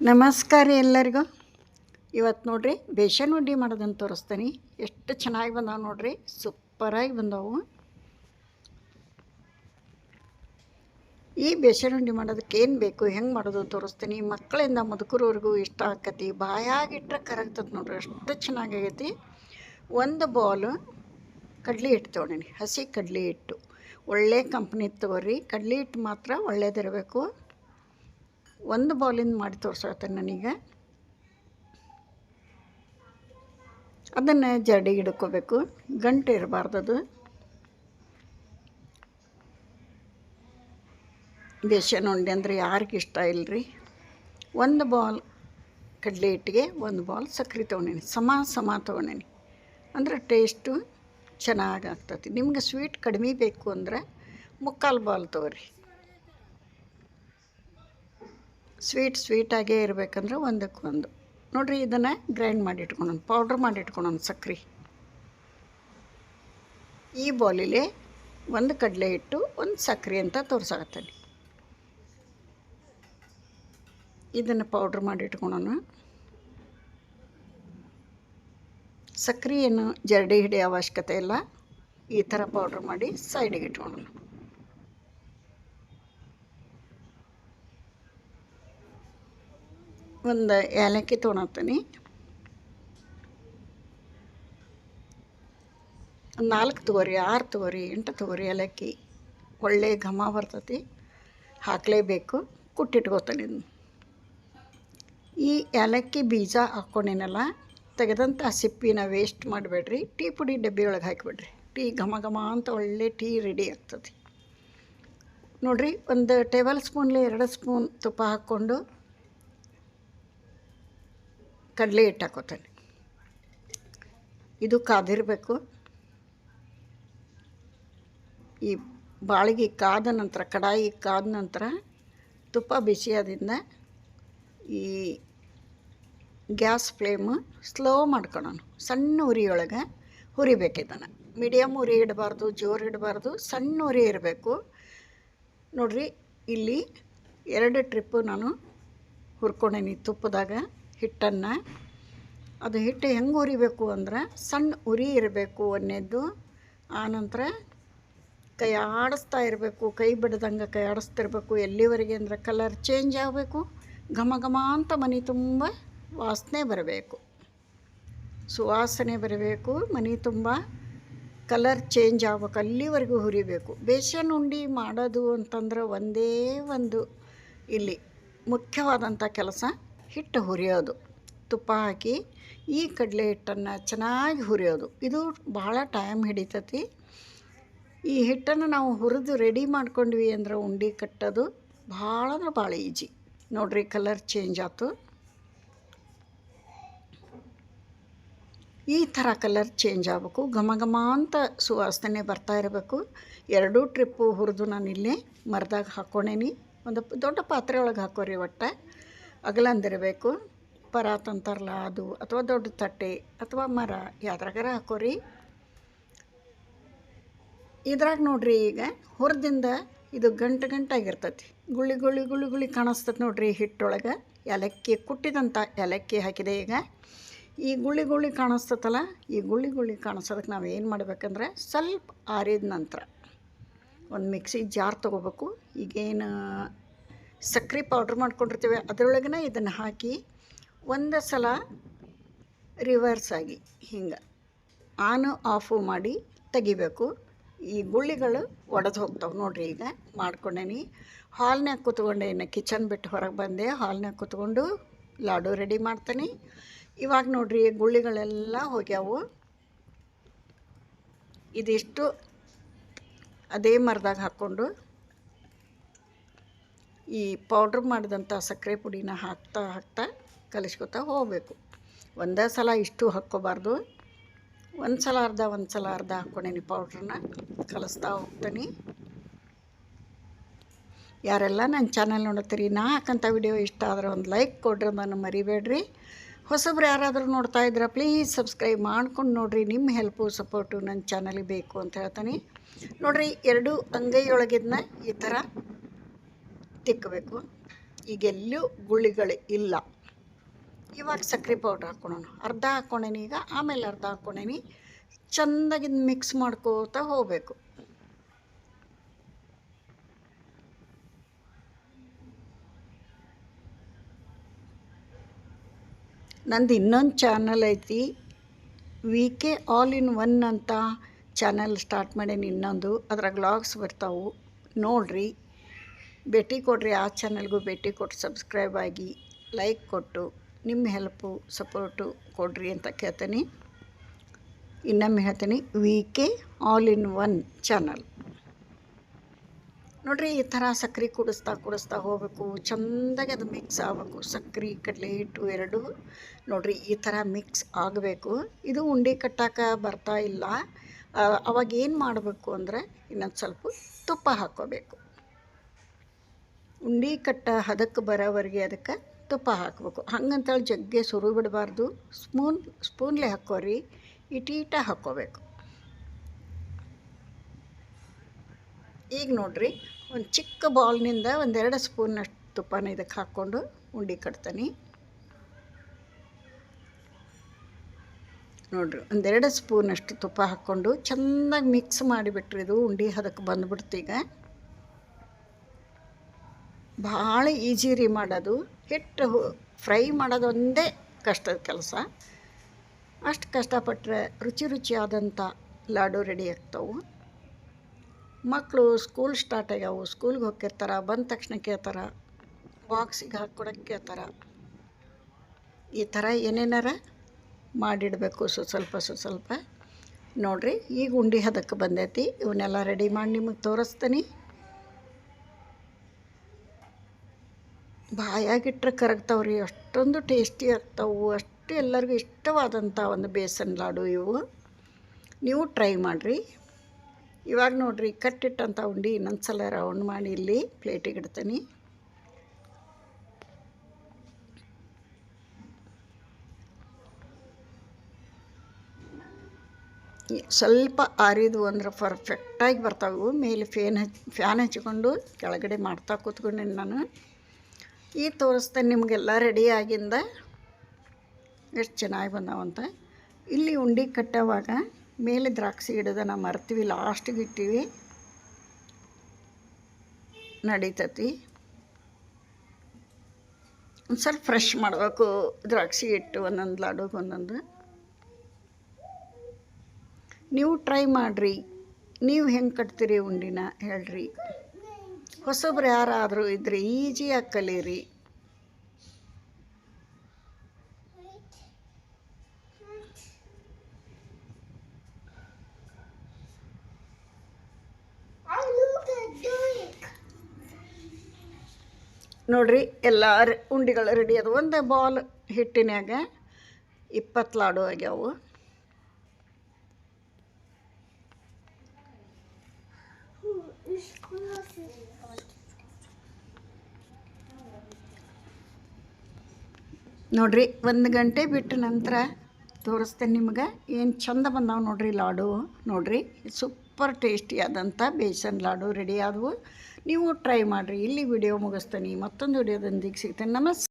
ನಮಸ್ಕಾರ ಎಲ್ಲರಿಗೂ. ಇವತ್ತು ನೋಡ್ರಿ, ಬೇಷನ್ ಉಂಡೆ ಮಾಡೋದನ್ನು ತೋರಿಸ್ತೀನಿ. ಎಷ್ಟು ಚೆನ್ನಾಗಿ ಬಂದಾವೆ ನೋಡ್ರಿ, ಸೂಪರಾಗಿ ಬಂದವು. ಈ ಬೇಷನ್ ಉಂಡೆ ಮಾಡೋದಕ್ಕೆ ಏನು ಬೇಕು, ಹೆಂಗೆ ಮಾಡೋದು ತೋರಿಸ್ತೀನಿ. ಮಕ್ಕಳಿಂದ ಮುದುಕರವರೆಗೂ ಇಷ್ಟ ಆಕತಿ. ಬಾಯಾಗಿಟ್ರೆ ಕರಗ್ತದೆ ನೋಡ್ರಿ, ಅಷ್ಟು ಚೆನ್ನಾಗೈತಿ ಒಂದು ಬಾಲು ಕಡ್ಲೆ ಹಿಟ್ಟು ತೊಗೊಂಡಿನಿ, ಹಸಿ ಕಡ್ಲೆ ಹಿಟ್ಟು. ಒಳ್ಳೆ ಕಂಪ್ನಿ ತಗೋರಿ ಕಡ್ಲಿ ಹಿಟ್ಟು ಮಾತ್ರ ಒಳ್ಳೇದಿರಬೇಕು. ಒಂದು ಬೌಲಿಂದ ಮಾಡಿ ತೋರಿಸ್ತೇನೆ ನನಗೆ. ಅದನ್ನು ಜಡಿ ಹಿಡ್ಕೋಬೇಕು. ಗಂಟು ಇರಬಾರ್ದು ಅದು ಬೇಸನ್ ಉಂಡೆ ಅಂದರೆ ಯಾರಿಗೆ ಇಷ್ಟ ಇಲ್ಲರಿ ಒಂದು ಬಾಲ್ ಕಡಲೆ ಹಿಟ್ಟಿಗೆ, ಒಂದು ಬಾಲ್ ಸಕ್ಕರೆ ತೊಗೊಂಡೇನಿ, ಸಮ ಸಮ ತೊಗೊಂಡೇನಿ. ಅಂದ್ರೆ ಟೇಸ್ಟು ಚೆನ್ನಾಗಿ ಆಗ್ತೈತಿ ನಿಮ್ಗೆ ಸ್ವೀಟ್ ಕಡಿಮೆ ಬೇಕು ಅಂದ್ರೆ ಮುಕ್ಕಾಲು ಬಾಲ್ ತೊಗೊರಿ. ಸ್ವೀಟ್ ಸ್ವೀಟಾಗೇ ಇರಬೇಕಂದ್ರೆ ಒಂದಕ್ಕೆ ಒಂದು. ನೋಡಿರಿ, ಇದನ್ನು ಗ್ರೈಂಡ್ ಮಾಡಿ ಇಟ್ಕೊಳೋಣ ಪೌಡ್ರ್ ಮಾಡಿ ಇಟ್ಕೊಳೋಣ ಸಕ್ರೆ. ಈ ಬೌಲಿಲಿ ಒಂದು ಕಡಲೆ ಹಿಟ್ಟು, ಒಂದು ಸಕ್ಕರೆ ಅಂತ ತೋರ್ಸಾಕತ್ತೀನಿ ಇದನ್ನು ಪೌಡ್ರ್ ಮಾಡಿ ಇಟ್ಕೊಳೋಣ ಏನು ಜರಡಿ ಹಿಡಿಯೋ ಅವಶ್ಯಕತೆ ಇಲ್ಲ. ಈ ಥರ ಪೌಡ್ರ್ ಮಾಡಿ ಸೈಡಿಗೆ ಇಟ್ಕೊಳೋಣ ಒಂದು ಏಲಕ್ಕಿ ತೊಗೊಳತ್ತೀನಿ ನಾಲ್ಕು ತಗೋರಿ ಆರು ತಗೋರಿ ಎಂಟು ತಗೋರಿ ಏಲಕ್ಕಿ. ಒಳ್ಳೆ ಘಮ ಬರ್ತತಿ. ಹಾಕಲೇಬೇಕು. ಕುಟ್ಟಿಟ್ಕೋತಾನೆ ಈ ಏಲಕ್ಕಿ ಬೀಜ ಹಾಕ್ಕೊಂಡಿನಲ್ಲ ತೆಗೆದಂಥ ಸಿಪ್ಪಿನ ವೇಸ್ಟ್ ಮಾಡಬೇಡ್ರಿ. ಟೀ ಪುಡಿ ಡಬ್ಬಿ ಒಳಗೆ ಹಾಕಿಬಿಡ್ರಿ. ಟೀ ಘಮ ಘಮ ಅಂತ ಒಳ್ಳೆ ಟೀ ರೆಡಿ ಆಗ್ತದೆ. ನೋಡಿರಿ, ಒಂದು ಟೇಬಲ್ ಸ್ಪೂನ್ಲಿ ಎರಡು ಸ್ಪೂನ್ ತುಪ್ಪ ಹಾಕ್ಕೊಂಡು ಕಡಲೆ ಹಿಟ್ಟು ಇದು ಕಾದಿರಬೇಕು. ಈ ಬಾಳಿಗೆ ಕಾದ ನಂತರ, ಕಡಾಯಿ ಕಾದ ನಂತರ ತುಪ್ಪ ಬಿಸಿಯಾದಿಂದ ಈ ಗ್ಯಾಸ್ ಫ್ಲೇಮ್ ಸ್ಲೋ ಮಾಡ್ಕೊಳ್ಳೋಣ ಸಣ್ಣ ಉರಿಯೊಳಗೆ ಹುರಿಬೇಕಿದ್ದಾನೆ ಮೀಡಿಯಮ್ ಉರಿ ಇಡಬಾರ್ದು, ಜೋರು ಇಡಬಾರ್ದು, ಸಣ್ಣ ಉರಿ ಇರಬೇಕು. ನೋಡಿರಿ, ಇಲ್ಲಿ ಎರಡು ಟ್ರಿಪ್ಪು ನಾನು ಹುರ್ಕೊಂಡೇನಿ ತುಪ್ಪದಾಗ. ಹಿಟ್ಟನ್ನು. ಅದು ಹಿಟ್ಟು ಹೆಂಗೆ ಉರಿಬೇಕು ಅಂದ್ರೆ ಸಣ್ಣ ಉರಿ ಇರಬೇಕು ಒಂದೇದ್ದು ಆನಂತರ ಕೈ ಆಡಿಸ್ತಾ ಇರಬೇಕು, ಕೈ ಬಿಡ್ದಂಗೆ ಕೈ ಆಡಿಸ್ತಿರ್ಬೇಕು. ಎಲ್ಲಿವರೆಗೆ ಅಂದ್ರೆ ಕಲರ್ ಚೇಂಜ್ ಆಗಬೇಕು. ಘಮ ಘಮ ಅಂತ ಮನೆ ತುಂಬ ವಾಸನೆ ಬರಬೇಕು. ಸುವಾಸನೆ ಬರಬೇಕು, ಮನೆ ತುಂಬ ಕಲರ್ ಚೇಂಜ್ ಆಗ್ಬೇಕು, ಅಲ್ಲಿವರೆಗೂ ಹುರಿಬೇಕು. ಬೇಸನ್ ಉಂಡಿ ಮಾಡೋದು ಅಂತಂದ್ರೆ ಒಂದೇ ಒಂದು ಇಲ್ಲಿ ಮುಖ್ಯವಾದಂಥ ಕೆಲಸ. ಹಿಟ್ಟು ಹುರಿಯೋದು. ತುಪ್ಪ ಹಾಕಿ ಈ ಕಡಲೆ ಹಿಟ್ಟನ್ನು ಚೆನ್ನಾಗಿ ಹುರಿಯೋದು. ಇದು ಭಾಳ ಟೈಮ್ ಹಿಡಿತತಿ. ಈ ಹಿಟ್ಟನ್ನು ನಾವು ಹುರಿದು ರೆಡಿ ಮಾಡ್ಕೊಂಡ್ವಿ ಅಂದ್ರೆ ಉಂಡೆ ಕಟ್ಟೋದು ಭಾಳ ಅಂದ್ರೆ ಭಾಳ ಈಜಿ ನೋಡ್ರಿ ಕಲರ್ ಚೇಂಜ್ ಆಯ್ತು ಈ ಥರ ಕಲರ್ ಚೇಂಜ್ ಆಗಬೇಕು. ಘಮ ಘಮ ಅಂತ ಸುವಾಸನೆ ಬರ್ತಾ ಇರಬೇಕು. ಎರಡೂ ಟ್ರಿಪ್ಪು ಹುರಿದು ನಾನು ಇಲ್ಲೇ ಮರದಾಗ ಹಾಕ್ಕೊಂಡೇನಿ ಒಂದು ದೊಡ್ಡ ಪಾತ್ರೆ ಒಳಗೆ ಹಾಕೋರಿ ಒಟ್ಟು. ಅಗಲಂದಿರಬೇಕು. ಪರಾತ್ ಅಂತಾರಲ್ಲ ಅದು ಅಥವಾ ದೊಡ್ಡ ತಟ್ಟೆ ಅಥವಾ ಮರ ಯಾವ್ದ್ರಾಗಾರ ಹಾಕೋರಿ. ಇದ್ರಾಗ ನೋಡ್ರಿ ಈಗ ಹೊರದಿಂದ ಇದು ಗಂಟು ಗಂಟಾಗಿರ್ತೈತಿ. ಗುಳಿ ಗುಳಿ ಗುಳಿ ಗುಳಿ ಕಾಣಿಸ್ತೈತಿ ನೋಡ್ರಿ ಹಿಟ್ಟೊಳಗೆ. ಏಲಕ್ಕಿ ಕುಟ್ಟಿದಂಥ ಏಲಕ್ಕಿ ಹಾಕಿದೆ ಈಗ. ಈ ಗುಳಿ ಗುಳಿ ಕಾಣಿಸ್ತೈತಲ್ಲ, ಈ ಗುಳಿ ಗುಳಿ ಕಾಣಿಸೋದಕ್ಕೆ ನಾವು ಏನು ಮಾಡಬೇಕಂದ್ರೆ ಸ್ವಲ್ಪ ಆರಿದ ನಂತರ ಒಂದು ಮಿಕ್ಸಿ ಜಾರ್ ತೊಗೋಬೇಕು. ಈಗೇನು ಸಕ್ಕರೆ ಪೌಡ್ರ್ ಮಾಡ್ಕೊಂಡಿರ್ತೀವಿ, ಅದರೊಳಗನೆ ಇದನ್ನು ಹಾಕಿ ಒಂದು ಸಲ ರಿವರ್ಸ್ ಆಗಿ ಹಿಂಗೆ ಆನು ಆಫು ಮಾಡಿ ತೆಗಿಬೇಕು. ಈ ಗುಳ್ಳಿಗಳು ಒಡೆದು ಹೋಗ್ತಾವೆ ನೋಡಿರಿ ಈಗ ಮಾಡ್ಕೊಂಡೇನಿ. ಹಾಲ್ನ್ಯಾಗ ಕೂತ್ಕೊಂಡೇನು ಕಿಚನ್ ಬಿಟ್ಟು ಹೊರಗೆ ಬಂದೆ. ಹಾಲ್ನಾಗ ಕೂತ್ಕೊಂಡು ಲಾಡು ರೆಡಿ ಮಾಡ್ತೀನಿ. ಇವಾಗ ನೋಡಿರಿ ಗುಳ್ಳಿಗಳೆಲ್ಲ ಹೋಗ್ಯಾವು. ಇದಿಷ್ಟು ಅದೇ ಮರದಾಗ ಹಾಕ್ಕೊಂಡು ಈ ಪೌಡ್ರ್ ಮಾಡಿದಂಥ ಸಕ್ಕರೆ ಪುಡಿನ ಹಾಕ್ತಾ ಹಾಕ್ತಾ ಕಲಿಸ್ಕೊತಾ ಹೋಗಬೇಕು. ಒಂದೇ ಸಲ ಇಷ್ಟು ಹಾಕ್ಕೋಬಾರ್ದು. ಒಂದು ಸಲ ಅರ್ಧ, ಒಂದು ಸಲ ಅರ್ಧ ಹಾಕ್ಕೊಂಡೇನಿ ಪೌಡ್ರನ್ನ. ಕಲಿಸ್ತಾ ಹೋಗ್ತೀನಿ. ಯಾರೆಲ್ಲ ನನ್ನ ಚಾನಲ್ ನೋಡುತ್ತೀರಿ ನಾ ಹಾಕಂಥ ವಿಡಿಯೋ ಇಷ್ಟ ಆದ್ರೆ ಒಂದು ಲೈಕ್ ಕೊಡ್ರಿ ನಾನು ಮರಿಬೇಡ್ರಿ. ಹೊಸಬ್ರು ಯಾರಾದರೂ ನೋಡ್ತಾ ಇದ್ರೆ, ಪ್ಲೀಸ್ ಸಬ್ಸ್ಕ್ರೈಬ್ ಮಾಡ್ಕೊಂಡು ನೋಡಿರಿ. ನಿಮ್ಮ ಹೆಲ್ಪು, ಸಪೋರ್ಟು ನನ್ನ ಚಾನಲಿಗೆ ಬೇಕು ಅಂತ ಹೇಳ್ತೀನಿ. ನೋಡಿರಿ, ಎರಡು ಅಂಗೈಯೊಳಗಿದ್ನ ಈ ಥರ ತಿಕ್ಕಬೇಕು ಈಗೆಲ್ಲೂ ಗುಳಿಗಳು ಇಲ್ಲ. ಇವಾಗ ಸಕ್ಕರೆ ಪೌಡ್ರ್ ಹಾಕ್ಕೊಳೋಣ ಅರ್ಧ ಹಾಕ್ಕೊಂಡೇನಿ ಈಗ, ಆಮೇಲೆ ಅರ್ಧ ಹಾಕ್ಕೊಂಡೇನಿ ಚೆಂದಾಗಿ ಮಿಕ್ಸ್ ಮಾಡ್ಕೋತಾ ಹೋಗಬೇಕು. ನಂದು ಇನ್ನೊಂದು ಚಾನಲ್ ಐತಿ. V K all in one ಅಂತ ಚಾನಲ್ ಸ್ಟಾರ್ಟ್ ಮಾಡೇನಿ ಇನ್ನೊಂದು. ಅದ್ರಾಗ ವ್ಲಾಗ್ಸ್ ಬರ್ತಾವು. ನೋಡ್ರಿ. ಭೇಟಿ ಕೊಡ್ರಿ. ಆ ಚಾನಲ್ಗೂ ಭೇಟಿ ಕೊಟ್ಟು ಸಬ್ಸ್ಕ್ರೈಬ್ ಆಗಿ ಲೈಕ್ ಕೊಟ್ಟು, ನಿಮ್ಮ ಹೆಲ್ಪು, ಸಪೋರ್ಟು ಕೊಡ್ರಿ ಅಂತ ಕೇಳ್ತೀನಿ. ಇನ್ನೊಮ್ಮೆ ಹೇಳ್ತೀನಿ V K all in one channel. ನೋಡ್ರಿ, ಈ ಥರ ಸಕ್ರೆ ಕುಡಿಸ್ತಾ ಕುಡಿಸ್ತಾ ಹೋಗಬೇಕು, ಚೆಂದಾಗಿ ಅದು ಮಿಕ್ಸ್ ಆಗಬೇಕು. ಸಕ್ರೆ, ಕಡಲೆ ಹಿಟ್ಟು ಎರಡು ನೋಡ್ರಿ, ಈ ಥರ ಮಿಕ್ಸ್ ಆಗಬೇಕು. ಇದು ಉಂಡೆ ಕಟ್ಟಾಕ ಬರ್ತಾ ಇಲ್ಲ. ಅವಾಗ ಏನು ಮಾಡಬೇಕು ಅಂದರೆ ಇನ್ನೊಂದು ಸ್ವಲ್ಪ ತುಪ್ಪ ಹಾಕ್ಕೋಬೇಕು. ಉಂಡೆ ಕಟ್ಟ ಹದಕ್ಕೆ ಬರೋವರೆಗೆ ಅದಕ್ಕೆ ತುಪ್ಪ ಹಾಕಬೇಕು. ಹಂಗಂತೇಳಿ ಜಗ್ಗೆ ಸುರು ಬಿಡಬಾರ್ದು. ಸ್ಪೂನ್, ಸ್ಪೂನ್ಲೆ ಹಾಕೋರಿ ಇಟೀಟ ಹಾಕ್ಕೋಬೇಕು. ಈಗ ನೋಡ್ರಿ, ಒಂದು ಚಿಕ್ಕ ಬಾಲ್ನಿಂದ ಒಂದೆರಡು ಸ್ಪೂನಷ್ಟು ತುಪ್ಪನ ಇದಕ್ಕೆ ಹಾಕ್ಕೊಂಡು ಉಂಡೆ ಕಟ್ತೀನಿ. ನೋಡ್ರಿ, ಒಂದೆರಡು ಸ್ಪೂನಷ್ಟು ತುಪ್ಪ ಹಾಕ್ಕೊಂಡು ಚೆನ್ನಾಗಿ ಮಿಕ್ಸ್ ಮಾಡಿಬಿಟ್ರಿ ಇದು ಉಂಡೆ ಅದಕ್ಕೆ ಬಂದ್ಬಿಡ್ತು ಈಗ. ಭಾಳ ಈಜಿ ರೀ ಮಾಡೋದು. ಹಿಟ್ಟು ಫ್ರೈ ಮಾಡೋದೊಂದೇ ಕಷ್ಟದ ಕೆಲಸ. ಅಷ್ಟು ಕಷ್ಟಪಟ್ಟರೆ ರುಚಿ ರುಚಿಯಾದಂಥ ಲಾಡು ರೆಡಿ ಆಗ್ತವೆ. ಮಕ್ಕಳು ಸ್ಕೂಲ್ ಸ್ಟಾರ್ಟ್ ಆಗ್ಯಾವು ಸ್ಕೂಲ್ಗೆ ಹೋಗಿರ್ತಾರ ಬಂದ ತಕ್ಷಣ ಕೇಳ್ತಾರೆ ಬಾಕ್ಸಿಗೆ ಹಾಕ್ಕೊಡಕ್ಕೆ ಕೇಳ್ತಾರೆ. ಈ ಥರ ಏನೇನಾರ ಮಾಡಿಡಬೇಕು ಸೊ, ಸ್ವಲ್ಪ ಸೊ, ಸ್ವಲ್ಪ. ನೋಡಿರಿ, ಈಗ ಉಂಡೆ ಹದಕ್ಕೆ ಬಂದೈತಿ, ಇವನ್ನೆಲ್ಲ ರೆಡಿ ಮಾಡಿ ನಿಮಗೆ ತೋರಿಸ್ತೀನಿ. ಬಾಯಾಗಿಟ್ರೆ ಕರಗ್ತಾವ್ರಿ. ಅಷ್ಟೊಂದು ಟೇಸ್ಟಿ ಆಗ್ತಾವು. ಅಷ್ಟು ಎಲ್ಲರಿಗೂ ಇಷ್ಟವಾದಂಥ ಒಂದು ಬೇಸನ್ ಲಾಡು ಇವು. ನೀವು ಟ್ರೈ ಮಾಡಿರಿ. ಇವಾಗ ನೋಡಿರಿ, ಕಟ್ಟಿಟ್ಟಂಥ ಉಂಡಿ ಇನ್ನೊಂದು ಸಲ ರೌಂಡ್ ಮಾಡಿ ಇಲ್ಲಿ ಪ್ಲೇಟಿಗೆ ಇಡ್ತೀನಿ. ಸ್ವಲ್ಪ ಆರಿದ್ವು ಅಂದ್ರೆ ಪರ್ಫೆಕ್ಟಾಗಿ ಬರ್ತಾವು. ಮೇಲೆ ಫ್ಯಾನ್ ಹಚ್ ಫ್ಯಾನ್ ಹಚ್ಕೊಂಡು ಕೆಳಗಡೆ ಮಾಡ್ತಾ ಕೂತ್ಕೊಂಡೇನೆ ನಾನು. ಈಗ ತೋರಿಸ್ತೇನೆ ನಿಮಗೆಲ್ಲ ರೆಡಿ ಆಗಿಂದ. ಎಷ್ಟು ಚೆನ್ನಾಗಿ ಬಂದಾವಂತ ಇಲ್ಲಿ ಉಂಡೆ ಕಟ್ಟೋವಾಗ ಮೇಲೆ ದ್ರಾಕ್ಷಿ ಇಡೋದನ್ನ ಮರ್ತೀವಿ ಲಾಸ್ಟಿಗೆ ಇಟ್ಟಿವಿ. ನಡೀತತಿ. ಒಂದು ಸ್ವಲ್ಪ ಫ್ರೆಶ್ ಮಾಡಬೇಕು, ದ್ರಾಕ್ಷಿ ಇಟ್ಟು ಒಂದೊಂದು ಲಾಡುಗೆ ಒಂದೊಂದು. ನೀವು ಟ್ರೈ ಮಾಡಿರಿ. ನೀವು ಹೆಂಗೆ ಕಟ್ತೀರಿ ಉಂಡಿನ ಹೇಳ್ರಿ. ಹೊಸಬ್ರು ಯಾರಾದರೂ ಇದ್ರೆ ಈಜಿಯಾಗಿ ಕಲೀರಿ ನೋಡ್ರಿ ಎಲ್ಲ ಉಂಡಿಗಳು ರೆಡಿ ಅದು ಒಂದೇ ಬಾಲ್ ಹಿಟ್ಟಿನ್ಯಾಗ ಇಪ್ಪತ್ತು ಲಾಡು ಆಗ್ಯಾವು. ನೋಡ್ರಿ, ಒಂದು ಗಂಟೆ ಬಿಟ್ಟ ನಂತರ ತೋರಿಸ್ತೇನೆ ನಿಮ್ಗೆ. ಏನು ಚಂದ ಬಂದಾವೆ ನೋಡ್ರಿ ಲಾಡು. ನೋಡ್ರಿ, ಸೂಪರ್ ಟೇಸ್ಟಿ ಆದಂಥ ಬೇಸನ್ ಲಾಡು ರೆಡಿ ಆದವು. ನೀವು ಟ್ರೈ ಮಾಡಿರಿ. ಇಲ್ಲಿ ವಿಡಿಯೋ ಮುಗಿಸ್ತೇನೆ. ಮತ್ತೊಂದು ವಿಡಿಯೋದೊಂದಿಗೆ ಸಿಗ್ತೇನೆ. ನಮಸ್ತೆ